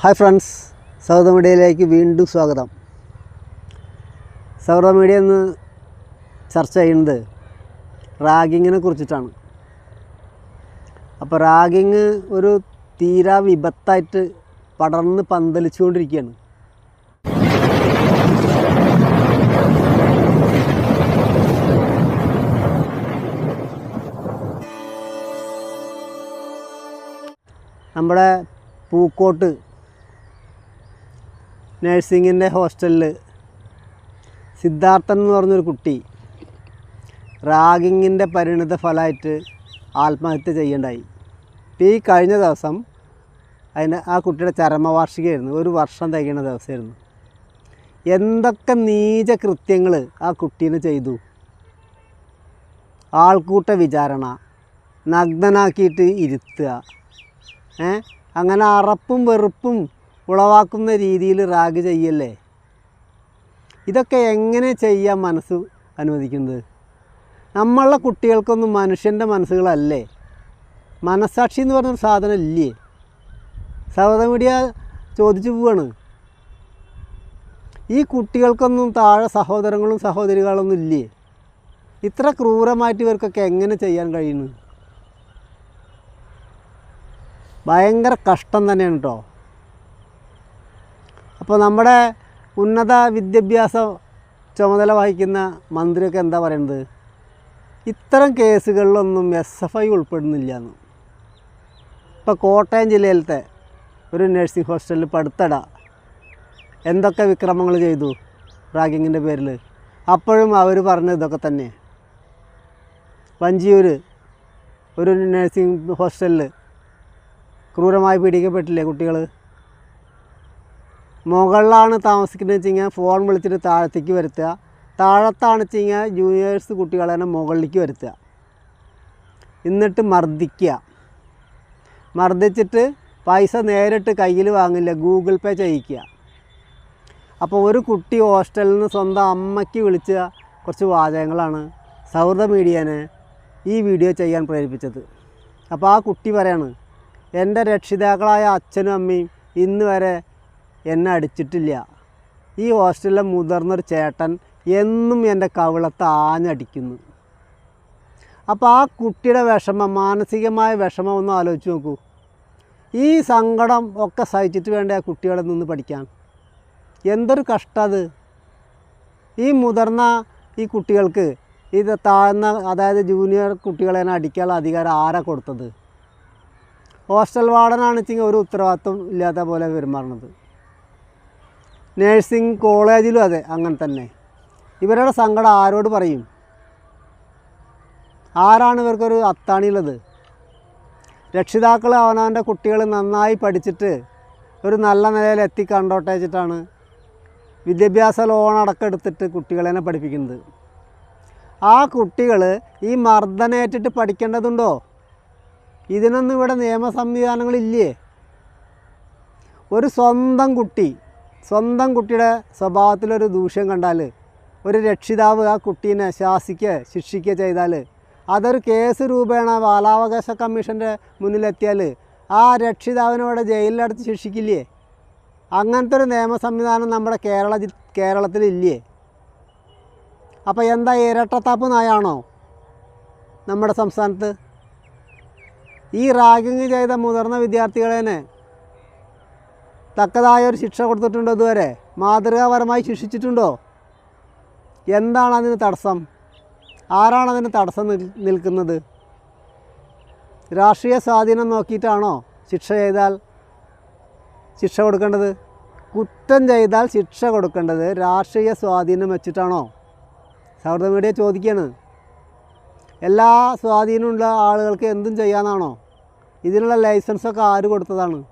Hi friends Sauda മീഡിയയിലേക്ക് വീണ്ടും സ്വാഗതം. സൗദ മീഡിയ ഇന്ന് ചർച്ച ചെയ്യുന്നത് റാഗിങ്ങിനെ കുറിച്ചിട്ടാണ്. അപ്പോൾ റാഗിങ് ഒരു തീരാ വിപത്തായിട്ട് പടർന്ന് പന്തലിച്ചുകൊണ്ടിരിക്കുകയാണ്. നമ്മുടെ പൂക്കോട്ട് നഴ്സിങ്ങിന്റെ ഹോസ്റ്റലിൽ. സിദ്ധാർത്ഥൻ എന്ന് പറഞ്ഞൊരു കുട്ടി റാഗിങ്ങിന്റെ പരിണിത ഫലമായിട്ട് ആത്മഹത്യ ചെയ്യേണ്ടായി. ഈ കഴിഞ്ഞ ദിവസം അതിന് ആ കുട്ടിയുടെ ചരമവാർഷികമായിരുന്നു. ഒരു വർഷം തികയുന്ന ദിവസമായിരുന്നു. എന്തൊക്കെ നീച കൃത്യങ്ങൾ ആ കുട്ടീനെ ചെയ്തു? ആൾക്കൂട്ട വിചാരണ നഗ്നനാക്കിയിട്ട് ഇരുത്തുക അങ്ങനെ അറപ്പും വെറുപ്പും ഉളവാക്കുന്ന രീതിയിൽ റാഗ് ചെയ്യല്ലേ? ഇതൊക്കെ എങ്ങനെ ചെയ്യാൻ മനസ്സ് അനുവദിക്കുന്നത്? നമ്മളുടെ കുട്ടികൾക്കൊന്നും മനുഷ്യന്റെ മനസ്സുകളല്ലേ? മനസ്സാക്ഷി എന്ന് പറഞ്ഞൊരു സാധനം ഇല്ലേ സൗദ മീഡിയ ചോദിച്ചു പോവാണ്. ഈ കുട്ടികൾക്കൊന്നും താഴെ സഹോദരങ്ങളും സഹോദരികളൊന്നും ഇല്ലേ? ഇത്ര ക്രൂരമായിട്ട് ഇവർക്കൊക്കെ എങ്ങനെ ചെയ്യാൻ കഴിയുന്നു? ഭയങ്കര കഷ്ടം തന്നെയാണ് കേട്ടോ അപ്പോൾ നമ്മുടെ ഉന്നത വിദ്യാഭ്യാസ ചുമതല വഹിക്കുന്ന മന്ത്രിയൊക്കെ എന്താ പറയുന്നത് ഇത്തരം കേസുകളിലൊന്നും എസ് എഫ് ഐ ഉൾപ്പെടുന്നില്ല എന്ന് ഇപ്പോൾ കോട്ടയം ജില്ലയിലത്തെ ഒരു നഴ്സിംഗ് ഹോസ്റ്റലിൽ പടുത്തട എന്തൊക്കെ വിക്രമങ്ങൾ ചെയ്തു റാഗിങ്ങിന്റെ പേരിൽ അപ്പോഴും അവർ പറഞ്ഞത് ഇതൊക്കെ തന്നെ. വഞ്ചിയൂർ ഒരു നഴ്സിംഗ് ഹോസ്റ്റലിൽ ക്രൂരമായി പീഡിക്കപ്പെട്ടില്ലേ കുട്ടികൾ മുകളിലാണ് താമസിക്കുന്നത് വെച്ച് കഴിഞ്ഞാൽ ഫോൺ വിളിച്ചിട്ട് താഴത്തേക്ക് വരുത്തുക. താഴത്താണ് വെച്ച് കഴിഞ്ഞാൽ ജൂനിയേഴ്സ് കുട്ടികളെ തന്നെ മുകളിലേക്ക് വരുത്തുക. എന്നിട്ട് മർദ്ദിക്കുക. മർദ്ദിച്ചിട്ട് പൈസ നേരിട്ട് കയ്യിൽ വാങ്ങില്ല ഗൂഗിൾ പേ ചെയ്യിക്കുക. അപ്പോൾ ഒരു കുട്ടി ഹോസ്റ്റലിൽ നിന്ന് സ്വന്തം അമ്മയ്ക്ക് വിളിച്ച കുറച്ച് വാചകങ്ങളാണ് സൗഹൃദ മീഡിയനെ ഈ വീഡിയോ ചെയ്യാൻ പ്രേരിപ്പിച്ചത്. അപ്പോൾ ആ കുട്ടി പറയാണ് എന്റെ രക്ഷിതാക്കളായ അച്ഛനും അമ്മയും ഇന്ന് വരെ എന്നെ അടിച്ചിട്ടില്ല. ഈ ഹോസ്റ്റലിലെ മുതിർന്നൊരു ചേട്ടൻ എന്നും എന്റെ കവിളത്ത് ആഞ്ഞടിക്കുന്നു. അപ്പോൾ ആ കുട്ടിയുടെ വിഷമം മാനസികമായ വിഷമം ഒന്ന് ആലോചിച്ച് നോക്കൂ. ഈ സങ്കടം ഒക്കെ സഹിച്ചിട്ട് വേണ്ട ആ കുട്ടികളെ നിന്ന് പഠിക്കാൻ? എന്തൊരു കഷ്ടത് ഈ മുതിർന്ന ഈ കുട്ടികൾക്ക് ഇത് താഴ്ന്ന അതായത് ജൂനിയർ കുട്ടികളെ അടിക്കാനുള്ള അധികാരം ആരാ കൊടുത്തത്? ഹോസ്റ്റൽ വാർഡനാണ് വെച്ചെങ്കിൽ ഒരു ഉത്തരവാദിത്വം ഇല്ലാത്ത പോലെ പെരുമാറുന്നത്. നേഴ്സിംഗ് കോളേജിലും അതെ അങ്ങനെ തന്നെ. ഇവരുടെ സങ്കടം ആരോട് പറയും? ആരാണ് ഇവർക്കൊരു അത്താണിയുള്ളത്? രക്ഷിതാക്കൾ അവനവന്റെ കുട്ടികൾ നന്നായി പഠിച്ചിട്ട് ഒരു നല്ല നിലയിൽ എത്തിക്കണ്ടോട്ടെ വെച്ചിട്ടാണ് വിദ്യാഭ്യാസ ലോൺ അടക്കം എടുത്തിട്ട് കുട്ടികളെ പഠിപ്പിക്കുന്നത്. ആ കുട്ടികൾ ഈ മർദ്ദനേറ്റിട്ട് പഠിക്കേണ്ടതുണ്ടോ? ഇതിനൊന്നും ഇവിടെ നിയമ സംവിധാനങ്ങളില്ലേ ഒരു സ്വന്തം കുട്ടി സ്വന്തം കുട്ടിയുടെ സ്വഭാവത്തിലൊരു ദൂഷ്യം കണ്ടാൽ ഒരു രക്ഷിതാവ് ആ കുട്ടീനെ ശാസിക്കുക ശിക്ഷിക്കുക ചെയ്താൽ അതൊരു കേസ് രൂപേണ ബാലാവകാശ കമ്മീഷന്റെ മുന്നിലെത്തിയാൽ ആ രക്ഷിതാവിനോടെ ജയിലിലടച്ച് ശിക്ഷിക്കില്ലേ? അങ്ങനത്തെ ഒരു നിയമ സംവിധാനം നമ്മുടെ കേരള കേരളത്തിലില്ലേ? അപ്പോൾ എന്താ ഇരട്ടത്താപ്പ് നായാണോ നമ്മുടെ സംസ്ഥാനത്ത്? ഈ റാഗിങ് ചെയ്ത മുതിർന്ന വിദ്യാർത്ഥികളെ തക്കതായ ഒരു ശിക്ഷ കൊടുത്തിട്ടുണ്ടോ ഇതുവരെ? മാതൃകാപരമായി ശിക്ഷിച്ചിട്ടുണ്ടോ? എന്താണ് അതിന് തടസ്സം? ആരാണ് അതിന് തടസ്സം നിൽ- നിൽക്കുന്നത്? രാഷ്ട്രീയ സ്വാധീനം നോക്കിയിട്ടാണോ ശിക്ഷ ചെയ്താൽ ശിക്ഷ കൊടുക്കേണ്ടത്? കുറ്റം ചെയ്താൽ ശിക്ഷ കൊടുക്കേണ്ടത് രാഷ്ട്രീയ സ്വാധീനം വെച്ചിട്ടാണോ? സൗഹൃദ മീഡിയ ചോദിക്കുകയാണ് എല്ലാ സ്വാധീനമുള്ള ആളുകൾക്ക് എന്തും ചെയ്യാനാണോ? ഇതിനുള്ള ലൈസൻസൊക്കെ ആര് കൊടുത്തതാണ്?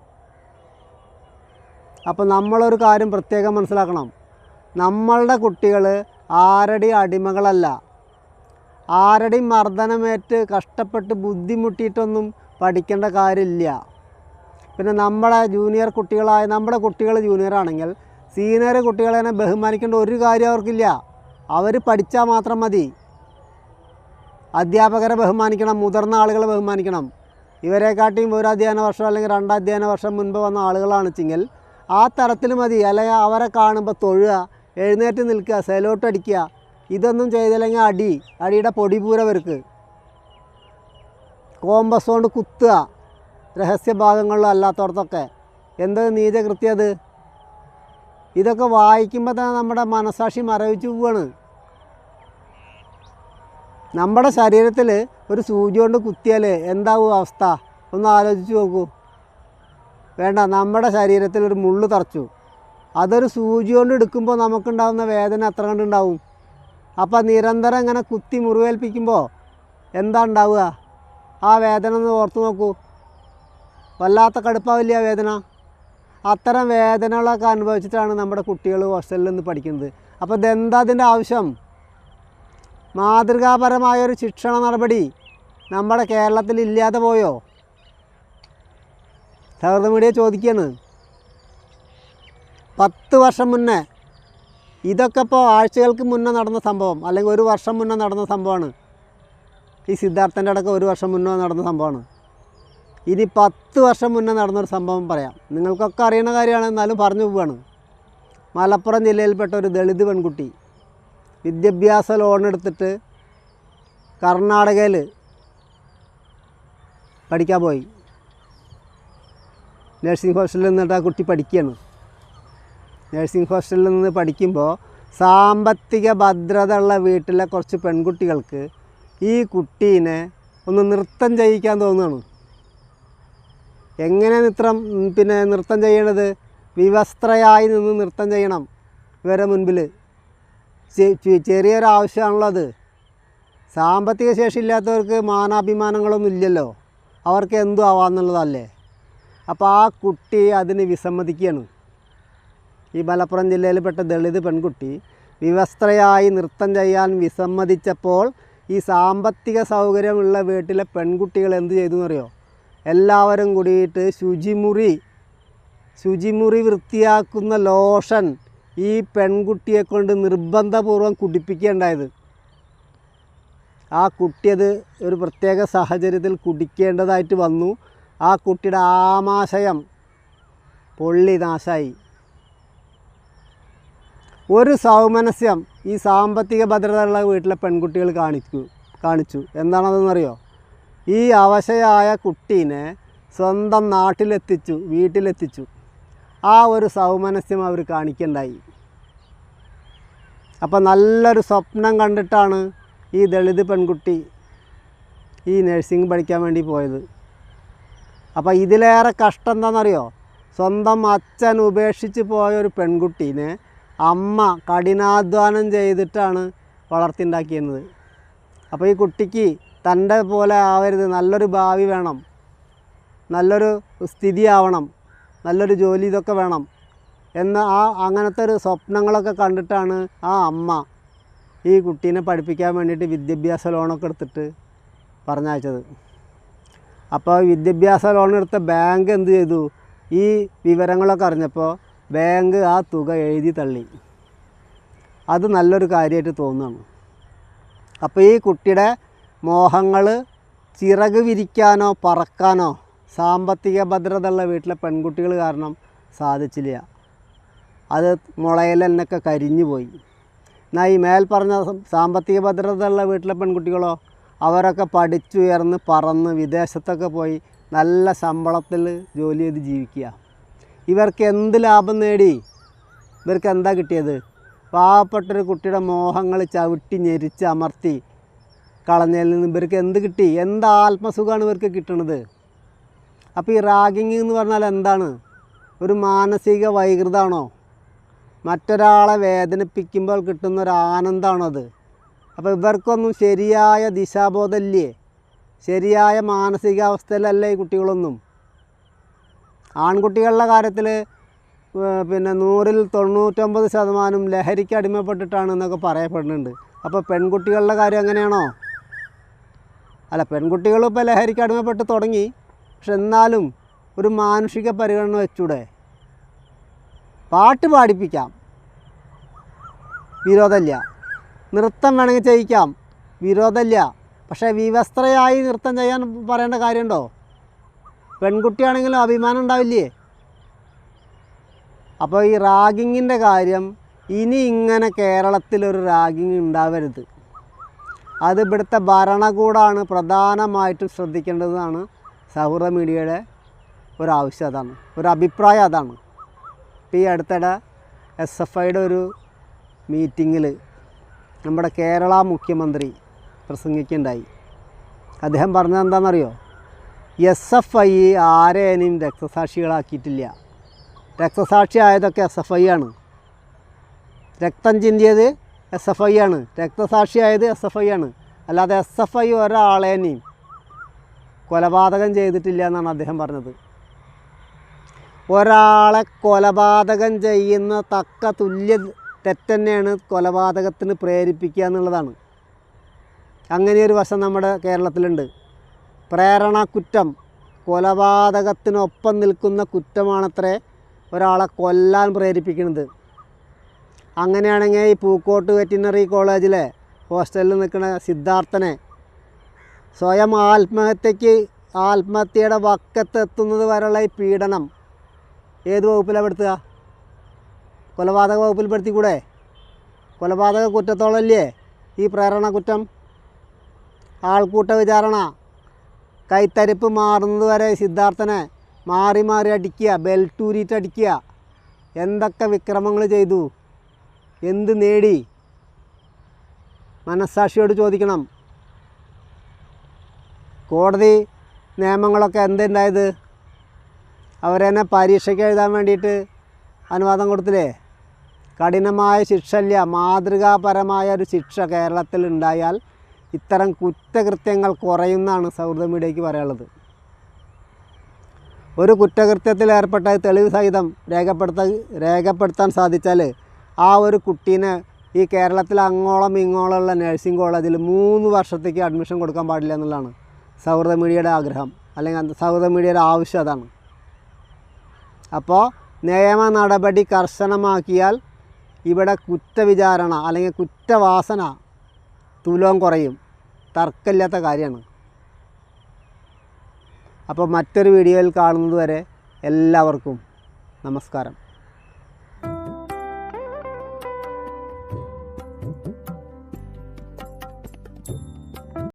അപ്പോൾ നമ്മളൊരു കാര്യം പ്രത്യേകം മനസ്സിലാക്കണം. നമ്മളുടെ കുട്ടികൾ ആരുടെയും അടിമകളല്ല. ആരുടെയും മർദ്ദനമേറ്റ് കഷ്ടപ്പെട്ട് ബുദ്ധിമുട്ടിയിട്ടൊന്നും പഠിക്കേണ്ട കാര്യമില്ല. പിന്നെ നമ്മളെ ജൂനിയർ കുട്ടികളായ നമ്മുടെ കുട്ടികൾ ജൂനിയർ ആണെങ്കിൽ സീനിയർ കുട്ടികളെ ബഹുമാനിക്കേണ്ട ഒരു കാര്യം അവർക്കില്ല. അവർ പഠിച്ചാൽ മാത്രം മതി. അധ്യാപകരെ ബഹുമാനിക്കണം മുതിർന്ന ആളുകളെ ബഹുമാനിക്കണം. ഇവരെക്കാട്ടിയും ഒരു അധ്യയന വർഷം അല്ലെങ്കിൽ രണ്ട് അധ്യയന വർഷം മുൻപ് വന്ന ആളുകളാണ് വെച്ചെങ്കിൽ ആ തരത്തിൽ മതി. അല്ലെങ്കിൽ അവരെ കാണുമ്പോൾ തൊഴുക എഴുന്നേറ്റ് നിൽക്കുക സെലോട്ടടിക്കുക ഇതൊന്നും ചെയ്തില്ലെങ്കിൽ അടി. അടിയുടെ പൊടിപൂര അവർക്ക് കോമ്പസ് കൊണ്ട് കുത്തുക. രഹസ്യഭാഗങ്ങളിലും അല്ലാത്തടത്തൊക്കെ എന്ത് നീചകൃത്യത് ഇതൊക്കെ വായിക്കുമ്പോൾ തന്നെ നമ്മുടെ മനസാക്ഷി മരവിച്ചു പോവാണ്. നമ്മുടെ ശരീരത്തിൽ ഒരു സൂചി കൊണ്ട് കുത്തിയാൽ എന്താവും അവസ്ഥ? ഒന്ന് ആലോചിച്ച് നോക്കൂ. വേണ്ട നമ്മുടെ ശരീരത്തിൽ ഒരു മുള്ളു തറച്ചു. അതൊരു സൂചി കൊണ്ട് എടുക്കുമ്പോൾ നമുക്കുണ്ടാകുന്ന വേദന അത്ര കണ്ടുണ്ടാവും അപ്പോൾ നിരന്തരം ഇങ്ങനെ കുത്തി മുറിവേൽപ്പിക്കുമ്പോൾ എന്താ ഉണ്ടാവുക? ആ വേദന ഒന്ന് ഓർത്ത് നോക്കൂ. വല്ലാത്ത കടുപ്പാവില്ല വേദന? അത്തരം വേദനകളൊക്കെ അനുഭവിച്ചിട്ടാണ് നമ്മുടെ കുട്ടികൾ ഹോസ്റ്റലിൽ നിന്ന് പഠിക്കുന്നത്. അപ്പോൾ ഇതെന്താ അതിന്റെ ആവശ്യം? മാതൃകാപരമായൊരു ശിക്ഷണ നടപടി നമ്മുടെ കേരളത്തിൽ ഇല്ലാതെ പോയോ? സൗഹൃദ മീഡിയ ചോദിക്കുകയാണ് പത്ത് വർഷം മുന്നേ ഇതൊക്കെ ഇപ്പോൾ ആഴ്ചകൾക്ക് മുന്നേ നടന്ന സംഭവം അല്ലെങ്കിൽ ഒരു വർഷം മുന്നേ നടന്ന സംഭവമാണ്. ഈ സിദ്ധാർത്ഥന്റെ അടക്കം ഒരു വർഷം മുന്നേ നടന്ന സംഭവമാണ്. ഇനി പത്ത് വർഷം മുന്നേ നടന്നൊരു സംഭവം പറയാം. നിങ്ങൾക്കൊക്കെ അറിയുന്ന കാര്യമാണ് എന്നാലും പറഞ്ഞു പോവുകയാണ് മലപ്പുറം ജില്ലയിൽപ്പെട്ട ഒരു ദളിത് പെൺകുട്ടി വിദ്യാഭ്യാസ ലോൺ എടുത്തിട്ട് കർണാടകയിൽ പഠിക്കാൻ പോയി. നഴ്സിംഗ് ഹോസ്റ്റലിൽ നിന്നിട്ട് ആ കുട്ടി പഠിക്കുകയാണ്. നഴ്സിംഗ് ഹോസ്റ്റലിൽ നിന്ന് പഠിക്കുമ്പോൾ സാമ്പത്തിക ഭദ്രത ഉള്ള വീട്ടിലെ കുറച്ച് പെൺകുട്ടികൾക്ക് ഈ കുട്ടീനെ ഒന്ന് നൃത്തം ചെയ്യിക്കാൻ തോന്നുകയാണ്. എങ്ങനെ നൃത്തം പിന്നെ നൃത്തം ചെയ്യണത്? വിവസ്ത്രയായി നിന്ന് നൃത്തം ചെയ്യണം ഇവരെ മുൻപിൽ. ചെ- ചെ- ചെറിയൊരു ആവശ്യമാണല്ലോ അത് സാമ്പത്തിക ശേഷി ഇല്ലാത്തവർക്ക് മാനാഭിമാനങ്ങളൊന്നും ഇല്ലല്ലോ. അവർക്ക് എന്തു ആവാന്നുള്ളതല്ലേ? അപ്പോൾ ആ കുട്ടി അതിന് വിസമ്മതിക്കുകയാണ്. ഈ മലപ്പുറം ജില്ലയിൽപ്പെട്ട ദളിത് പെൺകുട്ടി വിവസ്ത്രയായി നൃത്തം ചെയ്യാൻ വിസമ്മതിച്ചപ്പോൾ ഈ സാമ്പത്തിക സൗകര്യമുള്ള വീട്ടിലെ പെൺകുട്ടികൾ എന്ത് ചെയ്തു എന്നറിയോ? എല്ലാവരും കൂടിയിട്ട് ശുചിമുറി ശുചിമുറി വൃത്തിയാക്കുന്ന ലോഷൻ ഈ പെൺകുട്ടിയെ കൊണ്ട് നിർബന്ധപൂർവം കുടിപ്പിക്കേണ്ടായത് ആ കുട്ടിയത് ഒരു പ്രത്യേക സാഹചര്യത്തിൽ കുടിക്കേണ്ടതായിട്ട് വന്നു. ആ കുട്ടിയുടെ ആമാശയം പൊള്ളി നാശായി ഒരു സൗമനസ്യം ഈ സാമ്പത്തിക ഭദ്രതയുള്ള വീട്ടിലെ പെൺകുട്ടികൾ കാണിച്ചു കാണിച്ചു. എന്താണതെന്നറിയോ? ഈ അവശയായ കുട്ടീനെ സ്വന്തം നാട്ടിലെത്തിച്ചു വീട്ടിലെത്തിച്ചു. ആ ഒരു സൗമനസ്യം അവർ കാണിക്കണ്ടായി. അപ്പോൾ നല്ലൊരു സ്വപ്നം കണ്ടിട്ടാണ് ഈ ദളിത് പെൺകുട്ടി ഈ നഴ്സിംഗ് പഠിക്കാൻ വേണ്ടി പോയത്. അപ്പോൾ ഇതിലേറെ കഷ്ടം എന്താണെന്നറിയോ സ്വന്തം അച്ഛൻ ഉപേക്ഷിച്ച് പോയ ഒരു പെൺകുട്ടീനെ അമ്മ കഠിനാധ്വാനം ചെയ്തിട്ടാണ് വളർത്തിണ്ടാക്കിയിരുന്നത്. അപ്പോൾ ഈ കുട്ടിക്ക് തന്റെ പോലെ ആവരുത്. നല്ലൊരു ഭാവി വേണം. നല്ലൊരു സ്ഥിതി ആവണം നല്ലൊരു ജോലി ഇതൊക്കെ വേണം എന്ന ആ അങ്ങനത്തെ ഒരു സ്വപ്നങ്ങളൊക്കെ കണ്ടിട്ടാണ് ആ അമ്മ ഈ കുട്ടീനെ പഠിപ്പിക്കാൻ വേണ്ടിയിട്ട് വിദ്യാഭ്യാസ ലോണൊക്കെ എടുത്തിട്ട് പറഞ്ഞയച്ചത്. അപ്പോൾ വിദ്യാഭ്യാസ ലോൺ എടുത്ത ബാങ്ക് എന്ത് ചെയ്തു? ഈ വിവരങ്ങളൊക്കെ അറിഞ്ഞപ്പോൾ ബാങ്ക് ആ തുക എഴുതി തള്ളി. അത് നല്ലൊരു കാര്യമായിട്ട് തോന്നുന്നു അപ്പോൾ ഈ കുട്ടിയുടെ മോഹങ്ങൾ ചിറക് വിരിക്കാനോ പറക്കാനോ സാമ്പത്തിക ഭദ്രത ഉള്ള വീട്ടിലെ പെൺകുട്ടികൾ കാരണം സാധിച്ചില്ല. അത് മുളയിൽ എന്നൊക്കെ കരിഞ്ഞു പോയി. എന്നാൽ ഈ മേൽ പറഞ്ഞ സാമ്പത്തിക ഭദ്രത ഉള്ള വീട്ടിലെ പെൺകുട്ടികളോ അവരൊക്കെ പഠിച്ചുയർന്ന് പറന്ന് വിദേശത്തൊക്കെ പോയി നല്ല ശമ്പളത്തിൽ ജോലി ചെയ്ത് ജീവിക്കുക. ഇവർക്ക് എന്ത് ലാഭം നേടി? ഇവർക്ക് എന്താ കിട്ടിയത്? പാവപ്പെട്ടൊരു കുട്ടിയുടെ മോഹങ്ങൾ ചവിട്ടി ഞെരിച്ച് അമർത്തി കളഞ്ഞതിൽ നിന്ന് ഇവർക്ക് എന്ത് കിട്ടി? എന്ത് ആത്മസുഖമാണ് ഇവർക്ക് കിട്ടണത്? അപ്പോൾ ഈ റാഗിങ് എന്ന് പറഞ്ഞാൽ എന്താണ്? ഒരു മാനസിക വൈകൃതമാണോ മറ്റൊരാളെ വേദനിപ്പിക്കുമ്പോൾ കിട്ടുന്ന ഒരു ആനന്ദമാണോ അത്? അപ്പോൾ ഇവർക്കൊന്നും ശരിയായ ദിശാബോധമില്ലേ? ശരിയായ മാനസികാവസ്ഥയിലല്ല ഈ കുട്ടികളൊന്നും? ആൺകുട്ടികളുടെ കാര്യത്തിൽ പിന്നെ നൂറിൽ തൊണ്ണൂറ്റൊമ്പത് ശതമാനം ലഹരിക്ക് അടിമപ്പെട്ടിട്ടാണ് എന്നൊക്കെ പറയപ്പെടുന്നുണ്ട്. അപ്പോൾ പെൺകുട്ടികളുടെ കാര്യം എങ്ങനെയാണോ? അല്ല പെൺകുട്ടികളും ഇപ്പോൾ ലഹരിക്ക് അടിമപ്പെട്ട് തുടങ്ങി. പക്ഷെ എന്നാലും ഒരു മാനുഷിക പരിഗണന വെച്ചൂടെ? പാട്ട് പാടിപ്പിക്കാം. വിരോധമില്ല. നൃത്തം വേണമെങ്കിൽ ചെയ്യിക്കാം. വിരോധമില്ല. പക്ഷേ വിവസ്ത്രയായി നൃത്തം ചെയ്യാൻ പറയേണ്ട കാര്യമുണ്ടോ? പെൺകുട്ടിയാണെങ്കിലും അഭിമാനം ഉണ്ടാവില്ലേ? അപ്പോൾ ഈ റാഗിങ്ങിന്റെ കാര്യം ഇനി ഇങ്ങനെ കേരളത്തിലൊരു റാഗിങ് ഉണ്ടാവരുത്. അത് ഇവിടുത്തെ ഭരണകൂടമാണ് പ്രധാനമായിട്ടും ശ്രദ്ധിക്കേണ്ടതാണ്. സൗഹൃദ മീഡിയയുടെ ഒരു ആവശ്യം അതാണ്. ഒരു അഭിപ്രായം അതാണ്. ഇപ്പോൾ ഈ അടുത്തിടെ എസ് എഫ് ഐയുടെ ഒരു മീറ്റിങ്ങിൽ നമ്മുടെ കേരള മുഖ്യമന്ത്രി പ്രസംഗിക്കുണ്ടായി. അദ്ദേഹം പറഞ്ഞത് എന്താണെന്നറിയോ? എസ് എഫ് ഐ ആരെയും രക്തസാക്ഷികളാക്കിയിട്ടില്ല. രക്തസാക്ഷി ആയതൊക്കെ എസ് എഫ് ഐ ആണ്. രക്തം ചിന്തിയത് എസ് എഫ് ഐ ആണ്. രക്തസാക്ഷിയായത് എസ് എഫ് ഐ ആണ്. അല്ലാതെ എസ് എഫ് ഐ ഒരാളേനെയും കൊലപാതകം ചെയ്തിട്ടില്ല എന്നാണ് അദ്ദേഹം പറഞ്ഞത്. ഒരാളെ കൊലപാതകം ചെയ്യുന്ന തക്ക തുല്യ തെറ്റന്നെയാണ് കൊലപാതകത്തിന് പ്രേരിപ്പിക്കുക എന്നുള്ളതാണ്. അങ്ങനെയൊരു വശം നമ്മുടെ കേരളത്തിലുണ്ട്. പ്രേരണ കുറ്റം കൊലപാതകത്തിനൊപ്പം നിൽക്കുന്ന കുറ്റമാണത്രേ ഒരാളെ കൊല്ലാൻ പ്രേരിപ്പിക്കുന്നത്. അങ്ങനെയാണെങ്കിൽ ഈ പൂക്കോട്ട് വെറ്റിനറി കോളേജിലെ ഹോസ്റ്റലിൽ നിൽക്കുന്ന സിദ്ധാർത്ഥനെ സ്വയം ആത്മഹത്യക്ക് ആത്മഹത്യയുടെ വക്കത്തെത്തുന്നത് വരെയുള്ള ഈ പീഡനം ഏത് വകുപ്പിലാണ് പെടുത്തുക? കൊലപാതക വകുപ്പിൽപ്പെടുത്തിക്കൂടെ? കൊലപാതക കുറ്റത്തോളല്ലേ ഈ പ്രേരണ കുറ്റം? ആൾക്കൂട്ട വിചാരണ കൈത്തരിപ്പ് മാറുന്നത് വരെ സിദ്ധാർത്ഥനെ മാറി മാറി അടിക്കുക ബെൽറ്റൂരിയിട്ട് അടിക്കുക എന്തൊക്കെ വിക്രമങ്ങൾ ചെയ്തു? എന്ത് നേടി? മനസ്സാക്ഷിയോട് ചോദിക്കണം. കോടതി നിയമങ്ങളൊക്കെ എന്തുണ്ടായത് അവരെന്നെ പരീക്ഷയ്ക്ക് എഴുതാൻ വേണ്ടിയിട്ട് അനുവാദം കൊടുത്തില്ലേ? കഠിനമായ ശിക്ഷയില്ല മാതൃകാപരമായ ഒരു ശിക്ഷ കേരളത്തിൽ ഉണ്ടായാൽ ഇത്തരം കുറ്റകൃത്യങ്ങൾ കുറയുമെന്നാണ് സൗഹൃദ മീഡിയയ്ക്ക് പറയാനുള്ളത്. ഒരു കുറ്റകൃത്യത്തിൽ ഏർപ്പെട്ട തെളിവ് സഹിതം രേഖപ്പെടുത്ത രേഖപ്പെടുത്താൻ സാധിച്ചാൽ ആ ഒരു കുട്ടീനെ ഈ കേരളത്തിൽ അങ്ങോളം ഇങ്ങോളമുള്ള നഴ്സിംഗ് കോളേജിൽ മൂന്ന് വർഷത്തേക്ക് അഡ്മിഷൻ കൊടുക്കാൻ പാടില്ല എന്നുള്ളതാണ് സൗഹൃദ മീഡിയയുടെ ആഗ്രഹം. അല്ലെങ്കിൽ സൗഹൃദ മീഡിയയുടെ ആവശ്യം അതാണ്. അപ്പോൾ നിയമ നടപടി കർശനമാക്കിയാൽ ഇവിടെ കുറ്റവിചാരണ അല്ലെങ്കിൽ കുറ്റവാസന തുലോം കുറയും. തർക്കമില്ലാത്ത കാര്യമാണ്. അപ്പോൾ മറ്റൊരു വീഡിയോയിൽ കാണുന്നത് വരെ എല്ലാവർക്കും നമസ്കാരം.